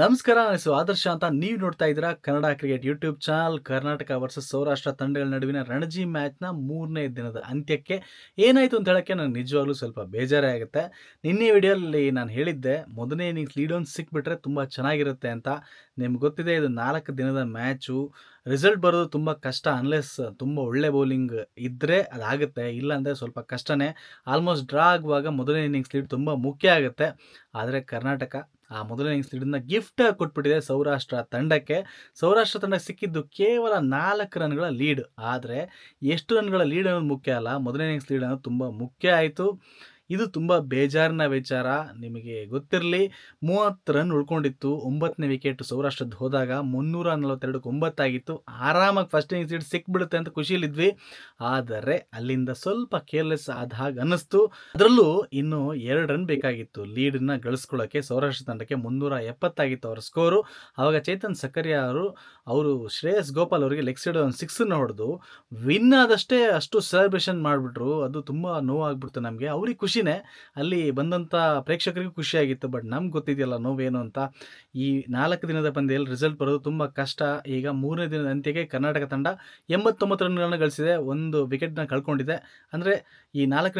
ನಮಸ್ಕಾರ, ನಾನು ಹೆಸರು ಆದರ್ಶ ಅಂತ ನೀವು ನೋಡ್ತಾ ಇದ್ದೀರಾ Kannada cricket YouTube channel Karnataka versus Saurashtra ತಂಡಗಳ ನಡುವಿನ ರಣಜಿ ಮ್ಯಾಚ್ನ ಮೂರನೇ ದಿನದ ಅಂತ್ಯಕ್ಕೆ ಏನಾಯಿತು ಅಂತ ಹೇಳೋಕ್ಕೆ ನನಗೆ ನಿಜವಾಗ್ಲೂ ಸ್ವಲ್ಪ ಬೇಜಾರೇ ಆಗುತ್ತೆ ನಿನ್ನೆ ವಿಡಿಯೋಲಿ ನಾನು ಹೇಳಿದ್ದೆ, ಮೊದಲನೇ ಇನ್ನಿಂಗ್ಸ್ ಲೀಡ್ ಒಂದು ಸಿಕ್ಬಿಟ್ರೆ ತುಂಬ ಚೆನ್ನಾಗಿರುತ್ತೆ ಅಂತ. ನಿಮ್ಗೆ ಗೊತ್ತಿದೆ, ಇದು ನಾಲ್ಕು ದಿನದ ಮ್ಯಾಚು ರಿಸಲ್ಟ್ ಬರೋದು ತುಂಬ ಕಷ್ಟ ಅನ್ಲೆಸ್ ತುಂಬ ಒಳ್ಳೆ ಬೌಲಿಂಗ್ ಇದ್ದರೆ ಅದಾಗುತ್ತೆ, ಇಲ್ಲಾಂದರೆ ಸ್ವಲ್ಪ ಕಷ್ಟನೇ. ಆಲ್ಮೋಸ್ಟ್ ಡ್ರಾ ಆಗುವಾಗ ಮೊದಲನೇ ಇನ್ನಿಂಗ್ಸ್ ಲೀಡ್ ತುಂಬ ಮುಖ್ಯ ಆಗುತ್ತೆ. ಆದರೆ ಕರ್ನಾಟಕ ಆ ಮೊದಲನೇ ಇನ್ನಿಂಗ್ಸ್ ಗಿಫ್ಟ್ ಕೊಟ್ಬಿಟ್ಟಿದೆ ಸೌರಾಷ್ಟ್ರ ತಂಡಕ್ಕೆ. ಸೌರಾಷ್ಟ್ರ ತಂಡಕ್ಕೆ ಸಿಕ್ಕಿದ್ದು ಕೇವಲ ನಾಲ್ಕು ರನ್ಗಳ ಲೀಡ್ ಆದರೆ, ಎಷ್ಟು ರನ್ಗಳ ಲೀಡ್ ಅನ್ನೋದು ಮುಖ್ಯ ಅಲ್ಲ. ಮೊದಲನೇ ಇನ್ನಿಂಗ್ಸ್ ಲೀಡ್ ಅನ್ನೋದು ತುಂಬ ಮುಖ್ಯ ಆಯಿತು. ಇದು ತುಂಬ ಬೇಜಾರಿನ ವಿಚಾರ. ನಿಮಗೆ ಗೊತ್ತಿರಲಿ, ಮೂವತ್ತು ರನ್ ಉಳ್ಕೊಂಡಿತ್ತು, ಒಂಬತ್ತನೇ ವಿಕೆಟ್ ಸೌರಾಷ್ಟ್ರದ್ದು ಹೋದಾಗ ಮುನ್ನೂರ ನಲವತ್ತೆರಡಕ್ಕೆ ಒಂಬತ್ತಾಗಿತ್ತು ಆರಾಮಾಗಿ ಫಸ್ಟ್ ಇನ್ನಿಂಗ್ ಸೀಟ್ ಸಿಕ್ಬಿಡುತ್ತೆ ಅಂತ ಖುಷಿಲಿದ್ವಿ ಆದರೆ ಅಲ್ಲಿಂದ ಸ್ವಲ್ಪ ಕೇರ್ಲೆಸ್ ಆದ ಹಾಗೆ ಅನ್ನಿಸ್ತು. ಅದರಲ್ಲೂ ಇನ್ನು ಎರಡು ರನ್ ಬೇಕಾಗಿತ್ತು. ಲೀಡನ್ನ ಗಳಿಸ್ಕೊಳ್ಳೋಕ್ಕೆ ಸೌರಾಷ್ಟ್ರ ತಂಡಕ್ಕೆ ಮುನ್ನೂರ ಎಪ್ಪತ್ತಾಗಿತ್ತು ಅವರ ಸ್ಕೋರು ಆವಾಗ ಚೇತನ್ ಸಕರಿಯಾ ಅವರು ಅವರು ಶ್ರೇಯಸ್ ಗೋಪಾಲ್ ಅವರಿಗೆ ಲೆಗ್ ಸೈಡ್ ಒಂದು ಸಿಕ್ಸನ್ನು ಹೊಡೆದು ವಿನ್ ಆದಷ್ಟೇ ಅಷ್ಟು ಸೆಲೆಬ್ರೇಷನ್ ಮಾಡಿಬಿಟ್ರು. ಅದು ತುಂಬ ನೋವಾಗ್ಬಿಡ್ತು ನಮಗೆ. ಅವ್ರಿಗೆ ಖುಷಿನೇ. ಅಲ್ಲಿ ಬಂದಂಥ ಪ್ರೇಕ್ಷಕರಿಗೂ ಖುಷಿಯಾಗಿತ್ತು. ಬಟ್ ನಮ್ಗೆ ಗೊತ್ತಿದೆಯಲ್ಲ ನೋವೇನು ಅಂತ. ಈ ನಾಲ್ಕು ದಿನದ ಪಂದ್ಯದಲ್ಲಿ ರಿಸಲ್ಟ್ ಬರೋದು ತುಂಬ ಕಷ್ಟ. ಈಗ ಮೂರನೇ ದಿನದ ಅಂತ್ಯಕ್ಕೆ ಕರ್ನಾಟಕ ತಂಡ ಎಂಬತ್ತೊಂಬತ್ತು ರನ್ಗಳನ್ನು ಗಳಿಸಿದೆ. ಒಂದು ವಿಕೆಟ್ನ ಕಳ್ಕೊಂಡಿದೆ. ಅಂದರೆ ಈ ನಾಲ್ಕು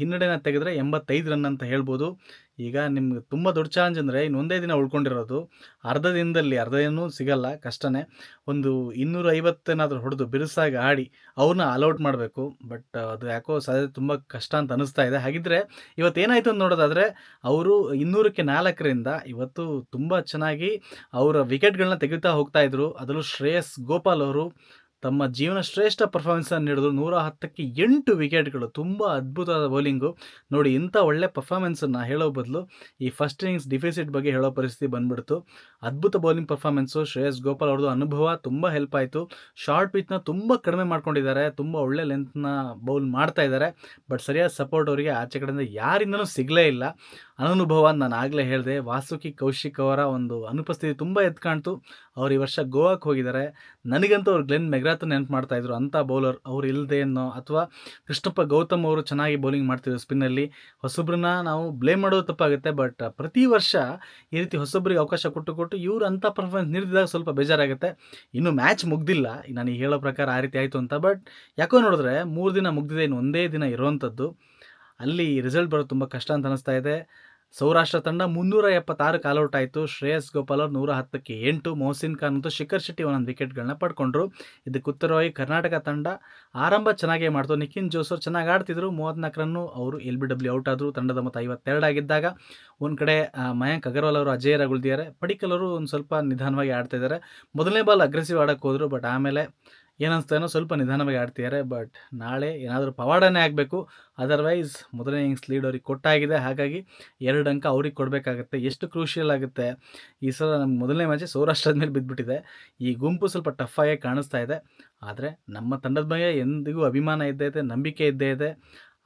ಹಿನ್ನಡೆನ ತೆಗೆದರೆ ಎಂಬತ್ತೈದು ರನ್ ಅಂತ ಹೇಳ್ಬೋದು. ಈಗ ನಿಮ್ಗೆ ತುಂಬ ದೊಡ್ಡ ಚಾಲೆಂಜ್ ಅಂದರೆ ಇನ್ನೊಂದೇ ದಿನ ಉಳ್ಕೊಂಡಿರೋದು. ಅರ್ಧ ದಿನದಲ್ಲಿ, ಅರ್ಧ ಏನೂ ಸಿಗಲ್ಲ, ಕಷ್ಟನೇ. ಒಂದು ಇನ್ನೂರ ಐವತ್ತೇನಾದರೂ ಹೊಡೆದು ಬಿರುಸಾಗಿ ಆಡಿ ಅವ್ರನ್ನ ಅಲೌಟ್ ಮಾಡಬೇಕು. ಬಟ್ ಅದು ಯಾಕೋ ಸಾಧ್ಯತೆ ತುಂಬ ಕಷ್ಟ ಅಂತ ಅನ್ನಿಸ್ತಾ ಇದೆ. ಹಾಗಿದ್ರೆ ಇವತ್ತೇನಾಯಿತು ಅಂತ ನೋಡೋದಾದರೆ, ಅವರು ಇನ್ನೂರಕ್ಕೆ ನಾಲ್ಕರಿಂದ ಇವತ್ತು ತುಂಬ ಚೆನ್ನಾಗಿ ಅವರ ವಿಕೆಟ್ಗಳನ್ನ ತೆಗಿತಾ ಹೋಗ್ತಾ ಇದ್ರು. ಅದರಲ್ಲೂ ಶ್ರೇಯಸ್ ಗೋಪಾಲ್ ಅವರು ತಮ್ಮ ಜೀವನ ಶ್ರೇಷ್ಠ ಪರ್ಫಾರ್ಮೆನ್ಸನ್ನು ನೀಡಿದ್ರು ನೂರ ಹತ್ತಕ್ಕೆ ಎಂಟು ವಿಕೆಟ್ಗಳು ತುಂಬ ಅದ್ಭುತವಾದ ಬೌಲಿಂಗು ನೋಡಿ, ಇಂಥ ಒಳ್ಳೆ ಪರ್ಫಾರ್ಮೆನ್ಸನ್ನು ಹೇಳೋ ಬದಲು ಈ ಫಸ್ಟ್ ಇನಿಂಗ್ಸ್ ಡಿಫಿಸಿಟ್ ಬಗ್ಗೆ ಹೇಳೋ ಪರಿಸ್ಥಿತಿ ಬಂದ್ಬಿಡ್ತು. ಅದ್ಭುತ ಬೌಲಿಂಗ್ ಪರ್ಫಾರ್ಮೆನ್ಸು ಶ್ರೇಯಸ್ ಗೋಪಾಲ್ ಅವ್ರದ್ದು ಅನುಭವ ತುಂಬ ಹೆಲ್ಪ್ ಆಯಿತು. ಶಾರ್ಟ್ ಪಿಚ್ನ ತುಂಬ ಕಡಿಮೆ ಮಾಡ್ಕೊಂಡಿದ್ದಾರೆ. ತುಂಬ ಒಳ್ಳೆ ಲೆಂತ್ನ ಬೌಲ್ ಮಾಡ್ತಾ ಇದ್ದಾರೆ. ಬಟ್ ಸರಿಯಾದ ಸಪೋರ್ಟ್ ಅವರಿಗೆ ಆಚೆ ಕಡೆಯಿಂದ ಯಾರಿಂದನೂ ಸಿಗಲೇ ಇಲ್ಲ. ಅನನುಭವ ನಾನು ಆಗಲೇ ಹೇಳಿದೆ. ವಾಸುಕಿ, ಕೌಶಿಕ್ ಅವರ ಒಂದು ಅನುಪಸ್ಥಿತಿ ತುಂಬ ಎದ್ದು ಕಾಣ್ತು. ಅವ್ರು ಈ ವರ್ಷ ಗೋವಾಕ್ಕೆ ಹೋಗಿದ್ದಾರೆ ನನಗಂತೂ ಅವ್ರು ಗ್ಲೆನ್ ಮೆಗ್ರಾತ್ ನೆನಪು ಮಾಡ್ತಾ ಇದ್ರು. ಅಂಥ ಬೌಲರ್ ಅವ್ರು ಇಲ್ಲದೆ ಅನ್ನೋ ಅಥವಾ ಕೃಷ್ಣಪ್ಪ ಗೌತಮ್ ಅವರು ಚೆನ್ನಾಗಿ ಬೌಲಿಂಗ್ ಮಾಡ್ತಿದ್ರು ಸ್ಪಿನ್ನಲ್ಲಿ. ಹೊಸಬ್ರನ್ನ ನಾವು ಬ್ಲೇಮ್ ಮಾಡೋದು ತಪ್ಪಾಗುತ್ತೆ, ಬಟ್ ಪ್ರತಿ ವರ್ಷ ಈ ರೀತಿ ಹೊಸಬ್ರಿಗೆ ಅವಕಾಶ ಕೊಟ್ಟು ಕೊಟ್ಟು ಇವರು ಅಂಥ ಪರ್ಫಾರ್ಮೆನ್ಸ್ ನೀಡಿದಾಗ ಸ್ವಲ್ಪ ಬೇಜಾರಾಗುತ್ತೆ. ಇನ್ನು ಮ್ಯಾಚ್ ಮುಗ್ದಿಲ್ಲ. ನಾನು ಈಗ ಹೇಳೋ ಪ್ರಕಾರ ಆ ರೀತಿ ಆಯಿತು ಅಂತ. ಬಟ್ ಯಾಕೋ ನೋಡಿದ್ರೆ ಮೂರು ದಿನ ಮುಗ್ದಿದೆ, ಇನ್ನು ಒಂದೇ ದಿನ ಇರುವಂಥದ್ದು. ಅಲ್ಲಿ ರಿಸಲ್ಟ್ ಬರೋದು ತುಂಬ ಕಷ್ಟ ಅಂತ ಅನಿಸ್ತಾ ಇದೆ. ಸೌರಾಷ್ಟ್ರ ತಂಡ ಮುನ್ನೂರ ಎಪ್ಪತ್ತಾರು ಕಾಲೌಟ್ ಆಯಿತು ಶ್ರೇಯಸ್ ಗೋಪಾಲ್ ಅವರು ನೂರ ಹತ್ತಕ್ಕೆ ಎಂಟು, ಮೊಹಸಿನ್ ಖಾನ್ ಮತ್ತು ಶಿಖರ್ ಶೆಟ್ಟಿ ಒಂದೊಂದು ವಿಕೆಟ್ಗಳನ್ನ ಪಡ್ಕೊಂಡ್ರು. ಇದಕ್ಕೆ ಉತ್ತರವಾಗಿ ಕರ್ನಾಟಕ ತಂಡ ಆರಂಭ ಚೆನ್ನಾಗೇ ಮಾಡ್ತು. ನಿಖಿನ್ ಜೋಸರ್ ಚೆನ್ನಾಗಿ ಆಡ್ತಿದ್ರು. ಮೂವತ್ತ್ನಾಲ್ಕು ರನ್ನು ಅವರು ಎಲ್ ಬಿ ಡಬ್ಲ್ಯೂ ಔಟ್ ಆದರು. ತಂಡದ ಮತ್ತು ಐವತ್ತೆರಡು ಆಗಿದ್ದಾಗ ಒಂದು ಕಡೆ ಮಯಾಂಕ್ ಅಗರ್ವಾಲ್ ಅವರು ಅಜೇಯರಾಗುಳಿದಿದ್ದಾರೆ ಪಡಿಕಲ್ ಅವರು ಒಂದು ಸ್ವಲ್ಪ ನಿಧಾನವಾಗಿ ಆಡ್ತಾ ಇದ್ದಾರೆ ಮೊದಲನೇ ಬಾಲ್ ಅಗ್ರೆಸಿವ್ ಆಡೋಕ್ಕೆ ಹೋದರು ಬಟ್ ಆಮೇಲೆ ಏನನ್ನಿಸ್ತಾನೋ ಸ್ವಲ್ಪ ನಿಧಾನವಾಗಿ ಆಡ್ತಿದ್ದಾರೆ, ಬಟ್ ನಾಳೆ ಏನಾದರೂ ಪವಾಡನೇ ಆಗಬೇಕು. ಅದರ್ವೈಸ್ ಮೊದಲನೇ ಇನ್ನಿಂಗ್ಸ್ ಲೀಡ್ ಅವ್ರಿಗೆ ಕೊಟ್ಟಾಗಿದೆ. ಹಾಗಾಗಿ ಎರಡು ಅಂಕ ಅವ್ರಿಗೆ ಕೊಡಬೇಕಾಗುತ್ತೆ. ಎಷ್ಟು ಕ್ರೂಷಿಯಲ್ ಆಗುತ್ತೆ? ಈ ಸಲ ನಮ್ಮ ಮೊದಲನೇ ಮ್ಯಾಚೆ ಸೌರಾಷ್ಟ್ರದ ಮೇಲೆ ಬಿದ್ದುಬಿಟ್ಟಿದೆ ಈ ಗುಂಪು ಸ್ವಲ್ಪ ಟಫ್ ಆಗಿ ಕಾಣಿಸ್ತಾ ಇದೆ. ಆದರೆ ನಮ್ಮ ತಂಡದ ಬಗ್ಗೆ ಎಂದಿಗೂ ಅಭಿಮಾನ ಇದ್ದೇ ಇದೆ, ನಂಬಿಕೆ ಇದ್ದೇ ಇದೆ.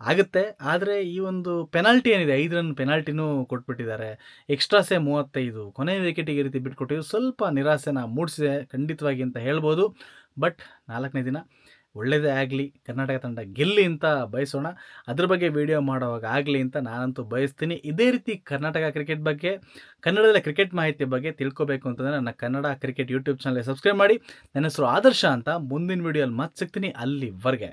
ಆಗುತ್ತೆ. ಆದರೆ ಈ ಒಂದು ಪೆನಾಲ್ಟಿ ಏನಿದೆ? ಐದು ರನ್ ಪೆನಾಲ್ಟಿನೂ ಕೊಟ್ಬಿಟ್ಟಿದ್ದಾರೆ. ಎಕ್ಸ್ಟ್ರಾಸೇ ಮೂವತ್ತೈದು. ಕೊನೆ ವಿಕೆಟಿಗೆ ರೀತಿ ಬಿಟ್ಕೊಟ್ಟಿದ್ದು ಸ್ವಲ್ಪ ನಿರಾಸೆನ ಮೂಡಿಸಿದೆ ಖಂಡಿತವಾಗಿ ಅಂತ ಹೇಳ್ಬೋದು. ಬಟ್ ನಾಲ್ಕನೇ ದಿನ ಒಳ್ಳೆಯದೇ ಆಗಲಿ, ಕರ್ನಾಟಕ ತಂಡ ಗೆಲ್ಲಿ ಅಂತ ಬಯಸೋಣ. ಅದ್ರ ಬಗ್ಗೆ ವಿಡಿಯೋ ಮಾಡುವಾಗ ಆಗಲಿ ಅಂತ ನಾನಂತೂ ಬಯಸ್ತೀನಿ. ಇದೇ ರೀತಿ ಕರ್ನಾಟಕ ಕ್ರಿಕೆಟ್ ಬಗ್ಗೆ, ಕನ್ನಡದಲ್ಲಿ ಕ್ರಿಕೆಟ್ ಮಾಹಿತಿ ಬಗ್ಗೆ ತಿಳ್ಕೊಬೇಕು ಅಂತಂದರೆ ನನ್ನ ಕನ್ನಡ ಕ್ರಿಕೆಟ್ ಯೂಟ್ಯೂಬ್ ಚಾನಲ್ಗೆ ಸಬ್ಸ್ಕ್ರೈಬ್ ಮಾಡಿ. ನನ್ನ ಹೆಸರು ಆದರ್ಶ ಅಂತ, ಮುಂದಿನ ವಿಡಿಯೋಲಿ ಮತ್ತೆ ಸಿಗ್ತೀನಿ ಅಲ್ಲಿವರೆಗೆ.